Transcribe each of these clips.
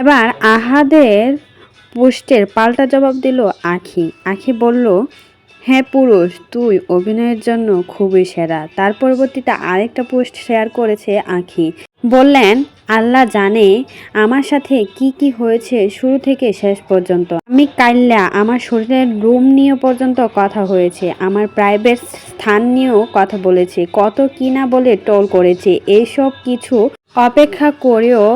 এবার আহাদের পোস্টের পাল্টা জবাব দিল আখি। আখি বলল হ্যাঁ পুরুষ, তুই অভিনয়ের জন্য খুবই সেরা। তার পরবর্তীতে আরেকটা পোস্ট শেয়ার করেছে আখি। বললেন, আল্লাহ জানে আমার সাথে কি কি হয়েছে শুরু থেকে শেষ পর্যন্ত। আমি কাইল্লা আমার শরীরের রুম নিয়ে পর্যন্ত কথা হয়েছে। আমার প্রাইভেট স্থান নিয়েও কথা বলেছে। কত কি না বলে টোল করেছে। এইসব কিছু অপেক্ষা করেও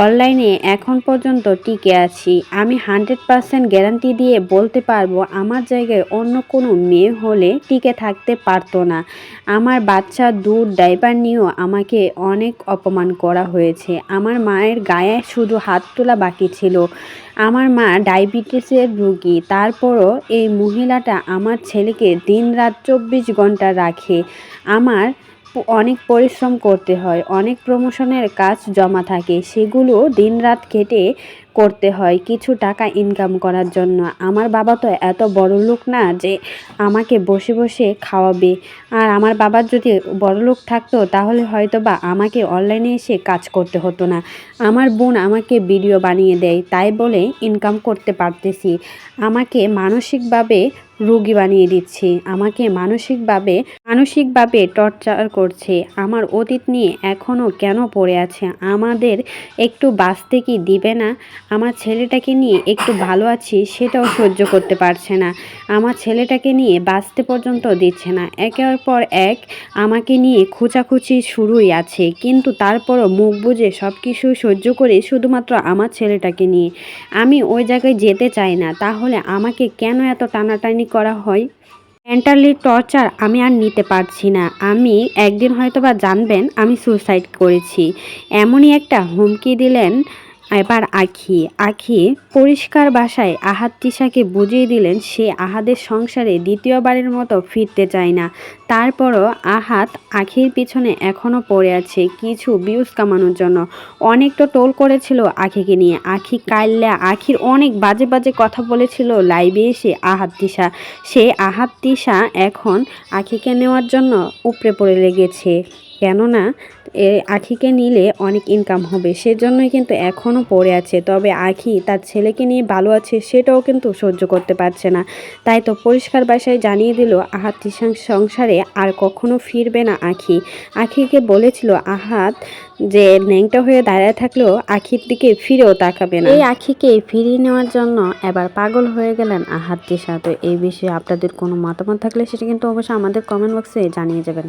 অনলাইনে এখন পর্যন্ত টিকে আছি। আমি হান্ড্রেড পারসেন্ট গ্যারান্টি দিয়ে বলতে পারব, আমার জায়গায় অন্য কোনো মেয়ে হলে টিকে থাকতে পারতো না। আমার বাচ্চা দুধ ডাইপার নিয়েও আমাকে অনেক অপমান করা হয়েছে। আমার মায়ের গায়ে শুধু হাত তোলা বাকি ছিল। আমার মা ডায়াবেটিসের রুগী, তারপরও এই মহিলাটা আমার ছেলেকে দিন রাত চব্বিশ ঘণ্টা রাখে। আমার অনেক পরিশ্রম করতে হয় অনেক প্রমোশনের কাজ জমা থাকে সেগুলো দিনরাত কেটে করতে হয়, কিছু টাকা ইনকাম করার জন্য। আমার বাবা তো এত বড় লোক না যে আমাকে বসে বসে খাওয়াবে। আর আমার বাবার যদি বড় লোক থাকতো, তাহলে হয়তো বা আমাকে অনলাইনে এসে কাজ করতে হতো না। আমার বোন আমাকে ভিডিও বানিয়ে দেয়, তাই বলে ইনকাম করতে পারতেছি। আমাকে মানসিকভাবে রোগী বানিয়ে দিচ্ছে। আমাকে মানসিকভাবে মানসিকভাবে টর্চার করছে। আমার অতীত নিয়ে এখনও কেন পড়ে আছে? আমাদের একটু বাঁচতে কি দিবে না? আমার ছেলেটাকে নিয়ে একটু ভালো আছি, সেটাও সহ্য করতে পারছে না। আমার ছেলেটাকে নিয়ে বাঁচতে পর্যন্ত দিচ্ছে না। একের পর এক আমাকে নিয়ে খোঁচাখুচি শুরুই আছে, কিন্তু তারপরও মুখ বুঝে সব কিছু সহ্য করে শুধুমাত্র আমার ছেলেটাকে নিয়ে। আমি ওই জায়গায় যেতে চাই না, তাহলে আমাকে কেন এত টানাটানি করা হয়? মেন্টালি টর্চার আমি আর নিতে পারছি না। আমি একদিন হয়তো বা জানবেন, আমি সুসাইড করেছি। এমনই একটা হুমকি দিলেন এবার আখি। আখি পরিষ্কার বাসায় আহাদ তিশাকে বুঝিয়ে দিলেন সে আহাদের সংসারে দ্বিতীয়বারের মতো ফিরতে চায় না। তারপরও আহাত আখির পিছনে এখনও পড়ে আছে কিছু ভিউজ কামানোর জন্য। অনেক তো টোল করেছিল আখিকে নিয়ে। আখি কাইল্লা আখির অনেক বাজে বাজে কথা বলেছিল লাইভে এসে আহাত তিশা। সে আহাত তিশা এখন আখিকে নেওয়ার জন্য উপরে পড়ে লেগেছে। কেননা এ আখিকে নিলে অনেক ইনকাম হবে। সেজন্যই কিন্তু এখনও পড়ে আছে। তবে আখি তার ছেলেকে নিয়ে ভালো আছে, সেটাও কিন্তু সহ্য করতে পারছে না। তাই তো পরিষ্কার বাসায় জানিয়ে দিল আহাত সংসারে আর কখনো ফিরবে না আখি। আখিকে বলেছিল আহাত যে ন্যাংটা হয়ে দাঁড়ায় থাকলেও আখির দিকে ফিরেও তাকাবে না। এই আখিকে ফিরিয়ে নেওয়ার জন্য এবার পাগল হয়ে গেলেন আহাত তিশা তো এই বিষয়ে আপনাদের কোনো মতামত থাকলে সেটা কিন্তু অবশ্যই আমাদের কমেন্ট বক্সে জানিয়ে যাবেন।